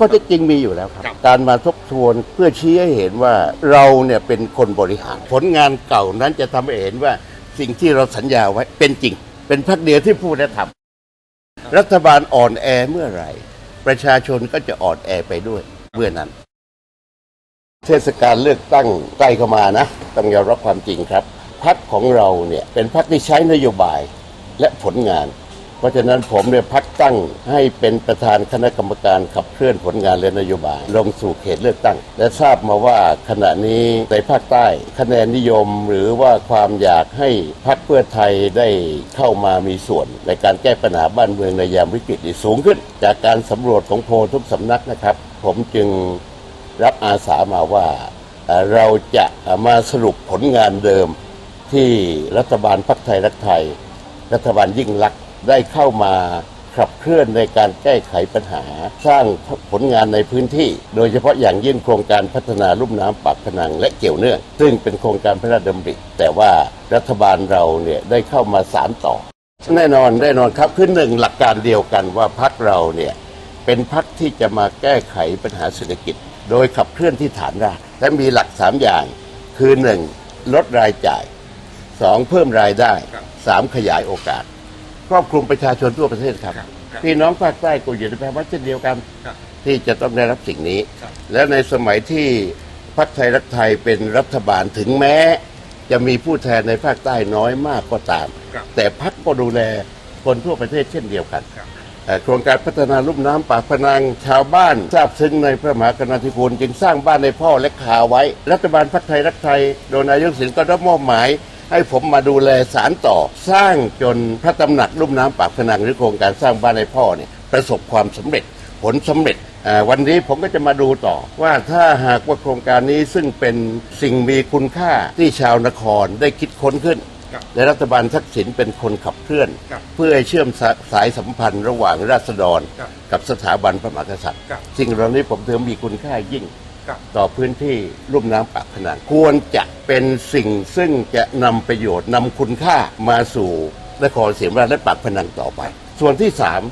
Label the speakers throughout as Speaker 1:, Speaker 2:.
Speaker 1: ข้อเท็จจริงมีอยู่แล้วครับ
Speaker 2: ครับ
Speaker 1: การมาทบทวนเพื่อชี้ให้เห็นว่าเราเนี่ยเป็นคนบริหาร ผลงานเก่านั้นจะทำให้เห็นว่าสิ่งที่เราสัญญาไว้เป็นจริง เป็นพักเดียวที่พูดและทำรัฐบาลอ่อนแอเมื่อไหร่ ประชาชนก็จะอ่อนแอไปด้วยเมื่อนั้น เทศกาลเลือกตั้งใกล้เข้ามานะต้องยอมรับความจริงครับพักของเราเนี่ยเป็นพักที่ใช้นโยบายและผลงานเพ ราะฉะนั้นผมเนี่ยพักตั้งให้เป็นประธานคณะกรรมการขับเคลื่อนผลงานและนโยบาย ลงสู่เขตเลือกตั้ง และทราบมาว่าขณะนี้ในภาคใต้คะแนนนิยมหรือว่าความอยากให้พักเพื่อไทยได้เข้ามามีส่วนในการแก้ปัญหาบ้านเมืองในยามวิกฤตสูงขึ้น จากการสำรวจของโพลทุกสำนักนะครับ ผมจึงรับอาสามาว่าเราจะมาสรุปผลงานเดิมที่รัฐบาลพักไทยรักไทย รัฐบาลยิ่งลักษ ได้เข้ามาขับเคลื่อนในการแก้ไขปัญหา สร้างผลงานในพื้นที่ โดยเฉพาะอย่างยิ่งโครงการพัฒนาลุ่มน้ำปากพนังและเกี่ยวเนื่อง ซึ่งเป็นโครงการพระราชดำริ แต่ว่ารัฐบาลเราเนี่ยได้เข้ามาสารต่อ แน่นอนแน่นอนครับคือหนึ่งหลักการเดียวกันว่าพักเราเนี่ยเป็นพักที่จะมาแก้ไขปัญหาเศรษฐกิจ โดยขับเคลื่อนที่ฐานรากและมีหลักสามอย่าง คือหนึ่งลดรายจ่ายสองเพิ่มรายได้
Speaker 2: ครับ
Speaker 1: สามขยายโอกาส ครอบคลุมประชาชนทั่วประเทศครับ
Speaker 2: ครับครับ
Speaker 1: พี่น้องภาคใต้ก็อยู่ในภาวะเช่นเดียวกัน
Speaker 2: ครับ
Speaker 1: ที่จะต้องได้รับสิ่งนี้
Speaker 2: ครับ
Speaker 1: และในสมัยที่พรรคไทยรักไทยเป็นรัฐบาลถึงแม้ จะมีผู้แทนในภาคใต้น้อยมากก็ตาม
Speaker 2: ครับ
Speaker 1: แต่พรรคก็ดูแลคนทั่วประเทศเช่นเดียวกัน
Speaker 2: ครับ
Speaker 1: เอ่อโครงการพัฒนาลุ่มน้ำปากพนังชาวบ้านทราบซึ้งในพระมหากรุณาธิคุณจึงสร้างบ้านในพ่อและขาไว้ รัฐบาลพักไทยรักไทย โดยนายกสินก็ได้มอบหมาย ให้ผมมาดูแลสารต่อ สร้างจนพระตำหนักลุ่มน้ำปากพนังหรือโครงการสร้างบ้านในพ่อเนี่ยประสบความสำเร็จผลสำเร็จเอ่อวันนี้ผมก็จะมาดูต่อว่าถ้าหากว่าโครงการนี้ซึ่งเป็นสิ่งมีคุณค่าที่ชาวนครได้คิดค้นขึ้น
Speaker 2: ครับ
Speaker 1: และรัฐบาลทักษิณเป็นคนขับเคลื่อน
Speaker 2: ครับ
Speaker 1: เพื่อให้เชื่อมสาสายสัมพันธ์ระหว่างราษฎร
Speaker 2: ครับ
Speaker 1: กับสถาบันพระมหากษัตริย์
Speaker 2: ครับ
Speaker 1: สิ่งเหล่านี้ผมถือว่ามีคุณค่ายิ่ง
Speaker 2: ครับ
Speaker 1: ต่อพื้นที่ลุ่มน้ำปากพนังควรจะเป็นสิ่งซึ่งจะนำประโยชน์นำคุณค่ามาสู่นครศรีธรรมราชและปากพนังต่อไป ส่วนที่สาม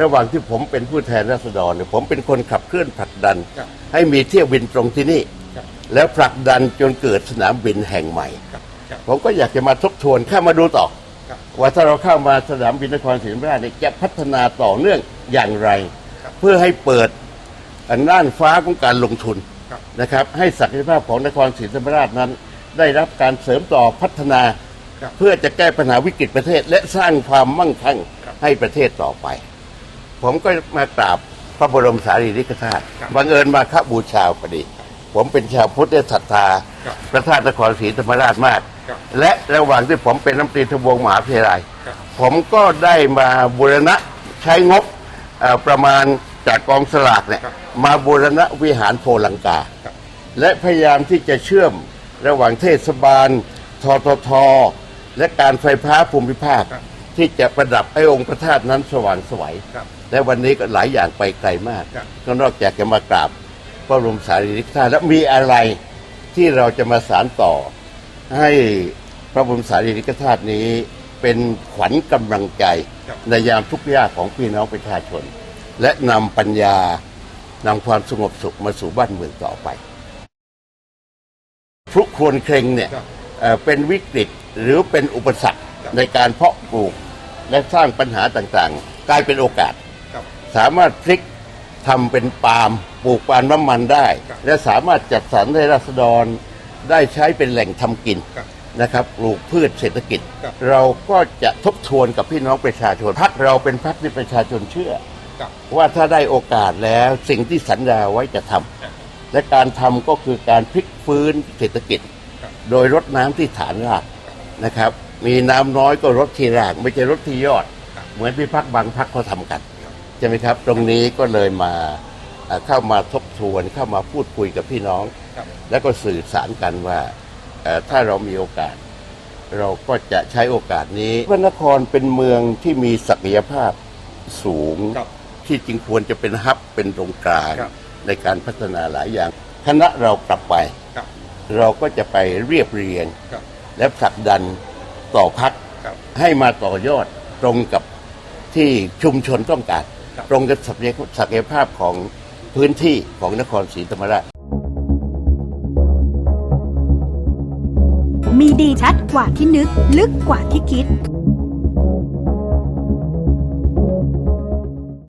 Speaker 1: ระหว่างที่ผมเป็นผู้แทนราษฎรเนี่ยผมเป็นคนขับเคลื่อนผลักดัน
Speaker 2: ครับ
Speaker 1: ให้มีเที่ยวบินตรงที่นี่
Speaker 2: ครับ
Speaker 1: แล้วผลักดันจนเกิดสนามบินแห่งใหม่
Speaker 2: ครับครับ
Speaker 1: ผมก็อยากจะมาทบทวนเข้ามาดูต่อ
Speaker 2: ครับ
Speaker 1: ว่าถ้าเราเข้ามาสนามบินนครศรีธรรมราชเนี่ยจะพัฒนาต่อเนื่องอย่างไร
Speaker 2: ครับ
Speaker 1: เพื่อให้เปิดอันน่านฟ้าของการลงทุน
Speaker 2: ครับ
Speaker 1: นะครับ ให้ศักยภาพของนครศรีธรรมราชนั้น ได้รับการเสริมต่อพัฒนา
Speaker 2: ครับ
Speaker 1: เพื่อจะแก้ปัญหาวิกฤตประเทศ และสร้างความมั่งคั่ง
Speaker 2: ครับ
Speaker 1: ให้ประเทศต่อไป ผมก็มากราบพระบรมสารีริกธาตุ
Speaker 2: ครับ
Speaker 1: บังเอิญมาคบูชาพอดี ผมเป็นชาวพุทธและศรัทธา
Speaker 2: ครับ
Speaker 1: พระธาตุนครศรีธรรมราชมาก
Speaker 2: ครับ
Speaker 1: และระหว่างที่ผมเป็นน้ำตรีทบวงศ์มหาวิทยาลัย
Speaker 2: ครับ
Speaker 1: ผมก็ได้มาบูรณะใช้งบเอ่อประมาณ จากกองสลากเนี่ย
Speaker 2: ครับ
Speaker 1: มาบูรณะวิหารโพลังกา
Speaker 2: ครับ
Speaker 1: และพยายามที่จะเชื่อมระหว่างเทศบาลททท และการไฟฟ้าภูมิภาค
Speaker 2: ครับ
Speaker 1: ที่จะประดับให้องค์พระธาตุนั้นสว่างไสวย
Speaker 2: ครับ
Speaker 1: และวันนี้ก็หลายอย่างไปไกลมาก
Speaker 2: ครับ
Speaker 1: ก็นอกจากจะมากราบพระบรมสารีริกธาตุแล้วมีอะไรที่เราจะมาสารต่อ ให้พระบรมสารีริกธาตุนี้เป็นขวัญกำลังใจ
Speaker 2: ครับ
Speaker 1: ในยามทุกข์ยากของพี่น้องประชาชน และนำปัญญานำความสงบสุขมาสู่บ้านเมืองต่อไปพลุควรเคร่งเนี่ย
Speaker 2: ครับ
Speaker 1: เอ่อเป็นวิกฤตหรือเป็นอุปสรรค
Speaker 2: ครับ
Speaker 1: ในการเพาะปลูกและสร้างปัญหาต่างๆ กลายเป็นโอกาส
Speaker 2: ครับ
Speaker 1: สามารถพลิกทำเป็นปาล์มปลูกปาล์มน้ำมันได้
Speaker 2: ครับ
Speaker 1: และสามารถจัดสรรให้ราษฎรได้ใช้เป็นแหล่งทำกิน
Speaker 2: ครับ
Speaker 1: นะครับปลูกพืชเศรษฐกิจ
Speaker 2: ครับ
Speaker 1: เราก็จะทบทวนกับพี่น้องประชาชนพักเราเป็นพักที่ประชาชนเชื่อ
Speaker 2: ครับ
Speaker 1: ว่าถ้าได้โอกาสแล้วสิ่งที่สัญญาไว้จะทำ
Speaker 2: ครับ
Speaker 1: และการทำก็คือการพลิกฟื้นเศรษฐกิจ
Speaker 2: ครับ
Speaker 1: โดยรดน้ำที่ฐานรากนะครับ มีน้ำน้อยก็รดที่ราก ไม่ใช่รดที่ยอด
Speaker 2: ครับ
Speaker 1: เหมือนที่พักบางพักเขาทำกัน ใช่ไหมครับ ตรงนี้ก็เลยมาเอ่อเข้ามาทบทวนเข้ามาพูดคุยกับพี่น้อง
Speaker 2: ครับ
Speaker 1: แล้วก็สื่อสารกันว่าเอ่อถ้าเรามีโอกาส เราก็จะใช้โอกาสนี้พระนครเป็นเมืองที่มีศักยภาพสูง
Speaker 2: ครับ
Speaker 1: ที่จริงควรจะเป็นฮับเป็นตรงกลาง
Speaker 2: ครับ
Speaker 1: ในการพัฒนาหลายอย่างคณะเรากลับไป
Speaker 2: ครับ
Speaker 1: เราก็จะไปเรียบเรียง
Speaker 2: ครับ
Speaker 1: และผลักดันต่อพัก
Speaker 2: ครับ
Speaker 1: ให้มาต่อยอดตรงกับที่ชุมชนต้องการ
Speaker 2: ครับ
Speaker 1: ตรงกับศักยศักยภาพของพื้นที่ของนครศรีธรรมราช
Speaker 2: มีดีชัดกว่าที่นึก ลึกกว่าที่คิด